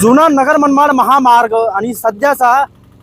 जुना नगर मनमाड महामार्ग आणि सध्याचा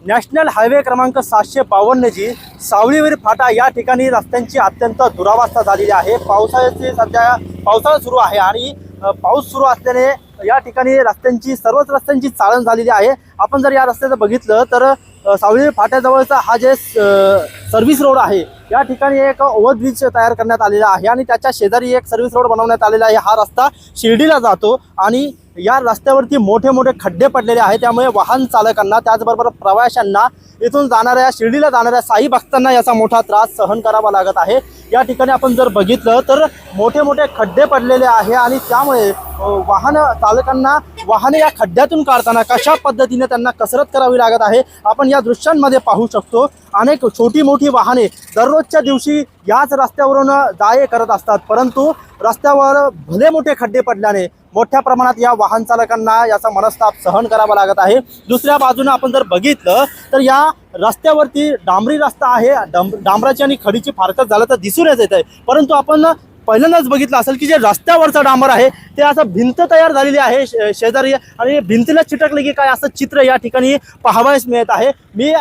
नॅशनल हायवे क्रमांक सातशे बावन्नची सावळीवीर फाटा या ठिकाणी रस्त्यांची अत्यंत दुरावस्था झालेली आहे. पावसाळ्याची सध्या पावसाळा सुरू आहे आणि पाऊस सुरू असल्याने या ठिकाणी रस्त्यांची सर्वच रस्त्यांची चाळण झालेली आहे. आपण जर या रस्त्याचं बघितलं तर सावळी फाट्याजवळचा हा जे सर्व्हिस रोड आहे या ठिकाणी एक ओव्हरब्रिज तयार करण्यात आलेला आहे आणि त्याच्या शेजारी एक सर्व्हिस रोड बनवण्यात आलेला आहे. हा रस्ता शिर्डीला जातो आणि या रस्त्यावरती मोठे मोठे खड्डे पडलेले आहेत. त्यामुळे वाहन चालकांना त्याचबरोबर प्रवाशांना इथून जाणाऱ्या शिर्डीला जाणाऱ्या साई भक्तांना याचा मोठा त्रास सहन करावा लागत आहे. या ठिकाणी आपण जर बघितलं तर मोठे मोठे खड्डे पडलेले आहे आणि त्यामुळे वाहन चालकांना वाहने या खड्ड्यातून काढताना कशा पद्धतीने त्यांना कसरत करावी लागत आहे आपण या दृश्यांमध्ये पाहू शकतो. अनेक छोटी मोठी वाहने दररोजच्या दिवशी याच रस्त्यावरून जाये करत असतात परंतु रस्त्यावर भले मोठे खड्डे पडल्याने मोठ्या प्रमाणात या वाहन चालकांना याचा मनस्ताप सहन करावा लागत आहे. दुसऱ्या बाजूने आपण जर बघितलं तर या रस्त्यावरती डांबरी रस्ता आहे. डांब डांबराची आणि खडीची फारकत झालं तर दिसूनच येत आहे परंतु आपण पहिल्यांदाच बघितलं असेल की जे रस्त्यावरचं डांबर आहे ते असं भिंत तयार झालेली आहे शे- शेजारी आणि भिंतीला चिटकले की काय असं चित्र या ठिकाणी पाहावयास मिळत आहे. मी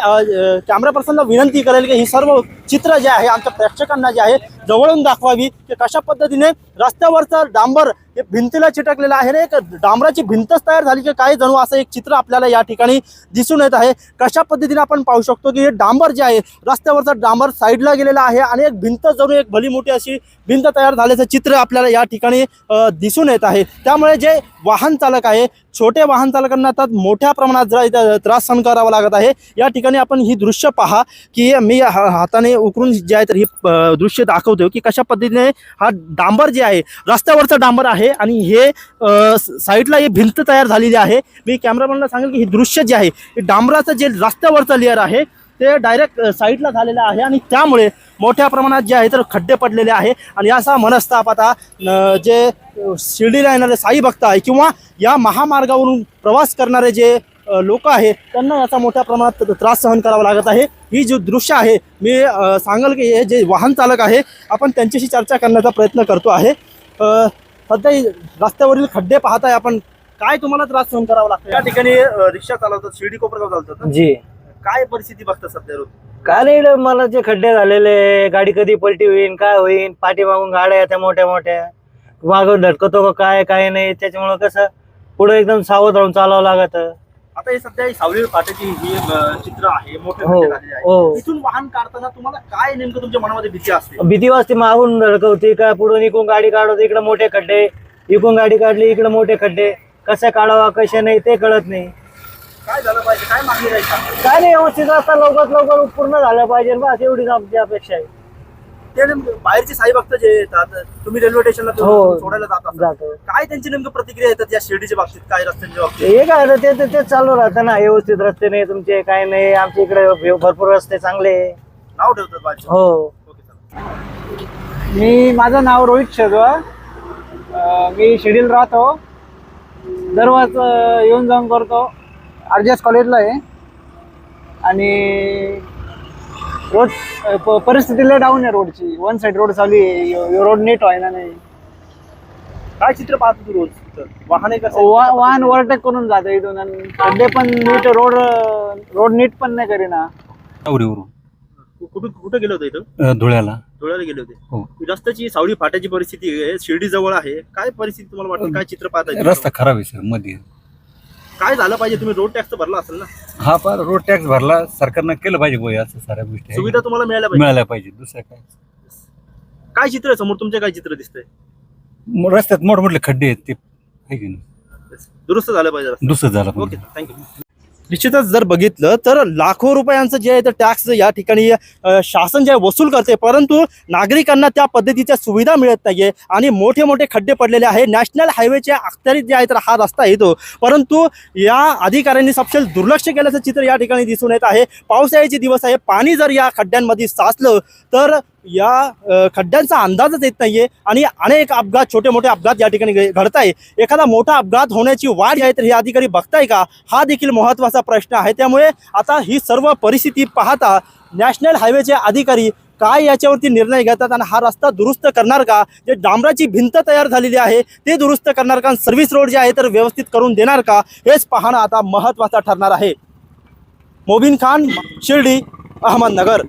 कॅमेरा पर्सनला विनंती करेल की ही सर्व चित्र जे आहे आमच्या प्रेक्षकांना जे आहे जवळून दाखवावी की कशा पद्धतीने रस्त्यावरचा डांबर हे भिंतीला चिटकलेलं आहे आणि एक डांबराची भिंतच तयार झाली की काय जणू असं एक चित्र आपल्याला या ठिकाणी दिसून येत आहे. कशा पद्धतीने आपण पाहू शकतो की हे डांबर जे आहे रस्त्यावरचा डांबर साईडला गेलेला आहे आणि एक भिंत जणू एक भली मोठी अशी भिंत तयार झाल्याचं चित्र आपल्याला या ठिकाणी दिसून येत आहे. त्यामुळे जे वाहन चालक आहे छोटे वाहन चालकांना आता मोठ्या प्रमाणात जरा त्रास सहन करावा लागत आहे. या ठिकाणी आपण ही दृश्य पहा की मी हा- हाताने उकरून जे आहे तर ही दृश्य दाखवतो की कशा पद्धतीने हा डांबर जे आहे रस्त्यावरचं डांबर आहे आणि हे साईडला ही भिंत तयार झालेली आहे. मी कॅमेरामॅनला सांगेल की हे दृश्य जे आहे हे डांबराचं जे रस्त्यावरचं लेअर आहे ते डायरेक्ट साईडला झालेलं आहे आणि त्यामुळे मोठ्या प्रमाणात जे आहे तर खड्डे पडलेले आहे. आणि असा मनस्ताप आता जे शिर्डीला येणारे साई भक्त आहे किंवा या महामार्गावरून प्रवास करणारे जे लोक आहे त्यांना याचा मोठ्या प्रमाणात त्रास सहन करावा लागत आहे. ही जी दृश्य आहे मी सांगाल की हे जे वाहन चालक आहे आपण त्यांच्याशी चर्चा करण्याचा प्रयत्न करतो आहे. सध्या ही रस्त्यावरील खड्डे पाहताय आपण. काय तुम्हाला त्रास सहन करावा लागतो या ठिकाणी रिक्षा चालवतात शिर्डी कोपरगाव चालतात? जी. काय परिस्थिती बघता सध्या रोज? काय नाही मला जे खड्डे झालेले गाडी कधी पलटी होईन काय होईन पाठीमागून गाड्या येत्या मोठ्या मोठ्या मागून धडकतो काय काय नाही त्याच्यामुळं कसं पुढे एकदम सावध राहून चालावं लागत. आता हे सध्या ही सावली फाट्याची ही अ, चित्र आहे मोठे हो, आहे. हो. इथून वाहन काढताना तुम्हाला काय नेमकं तुमच्या मनामध्ये भीती असते? भीती वाजते मागून धडकवती काय पुढून इकडून गाडी काढवते इकडे मोठे खड्डे इकडून गाडी काढली इकडे मोठे खड्डे कसे काढावा कसे नाही ते कळत नाही. काय झालं पाहिजे? काय मागणी राहील? काय नाही व्यवस्थित रस्ता लवकरात लवकर पूर्ण झालं पाहिजे बस एवढीच आमची अपेक्षा आहे. ते नेमकं बाहेरचे साई भक्त जे येतात तुम्ही रेल्वे स्टेशनला तो हो. सोडायला जात असाल जातो. काय त्यांची नेमकं प्रतिक्रिया येतात या शिर्डीच्या बाबतीत? काय रस्त्यांच्या बाबतीत? हे काय ते ते- ते चालू राहतं ना. व्यवस्थित रस्ते नाही तुमचे काय नाही. आमच्या इकडे भरपूर रस्ते चांगले आहे. नाव ठेवतात हो. ओके चला. मी माझं नाव रोहित शेजवा. अं, मी शिर्डीला राहतो. दररोज अं, येऊन जाऊन करतो. आर जी एस कॉलेजला आहे. आणि रोड अं, प- परिस्थिती लय डाऊन आहे रोडची. वन साईड रोड चालू आहे. रोड नीट व्हायना नाही. काय चित्र पाहतो तू रोज? वाहने वाहन ओव्हरटेक करून जातं इथून खड्डे पण नीट रोड रोड नीट पण नाही करीना. कुठं कुठं गेलो होतं इथं? धुळ्याला. धुळ्याला गेले होते. हो. रस्त्याची सावळी फाट्याची परिस्थिती आहे. शिर्डी जवळ आहे. काय परिस्थिती तुम्हाला वाटते? काय चित्र पाहताय रस्ता खराब आहे सर. मध्ये. काय झालं पाहिजे? तुम्ही रोड टॅक्स भरला असेल ना. हा पार रोड टॅक्स भरला सरकारनं केलं पाहिजे बोय असं साऱ्या गोष्टी आहे. सुविधा तुम्हाला मिळाल्या पाहिजे. मिळाल्या पाहिजे दुसरं काय? काय चित्र आहे समोर? तुमचे काय चित्र दिसतंय? म- रस्त्यात मोठमोठे खड्डे आहेत ते आहे की नाही? दुरुस्त झालं पाहिजे. दुसरं झालं ओके पाहिजे थँक्यू निश्चितच जर बघितलं तर लाखो रुपयांचं जे आहे तर टॅक्स या ठिकाणी शासन जे आहे वसूल करते. परंतु नागरिकांना त्या पद्धतीच्या सुविधा मिळत नाहीये आणि मोठे मोठे खड्डे पडलेले आहे. नॅशनल हायवेच्या अखत्यारीत जे आहे तर हा रस्ता येतो परंतु या अधिकाऱ्यांनी सपशेल दुर्लक्ष केल्याचं चित्र या ठिकाणी दिसून येत आहे. पावसाळ्याचे दिवस आहे. पाणी जर या खड्ड्यांमध्ये साचलं तर या खड्ड्यांचा अंदाजच येत नाहीये आणि अनेक अपघात छोटे मोठे अपघात या ठिकाणी घडत आहे एखादा मोठा अपघात होण्याची वाढ आहे तर हे अधिकारी बघताय का? हा देखील महत्त्वाचा प्रश्न आहे. त्यामुळे आता ही सर्व परिस्थिती पाहता नॅशनल हायवेचे अधिकारी काय याच्यावरती निर्णय घेतात आणि हा रस्ता दुरुस्त करणार का? जे डांबराची भिंत तयार झालेली आहे ते दुरुस्त करणार का? सर्व्हिस रोड जे आहे तर व्यवस्थित करून देणार का? हेच पाहणं आता महत्त्वाचं ठरणार आहे. मोबिन खान शिर्डी अहमदनगर.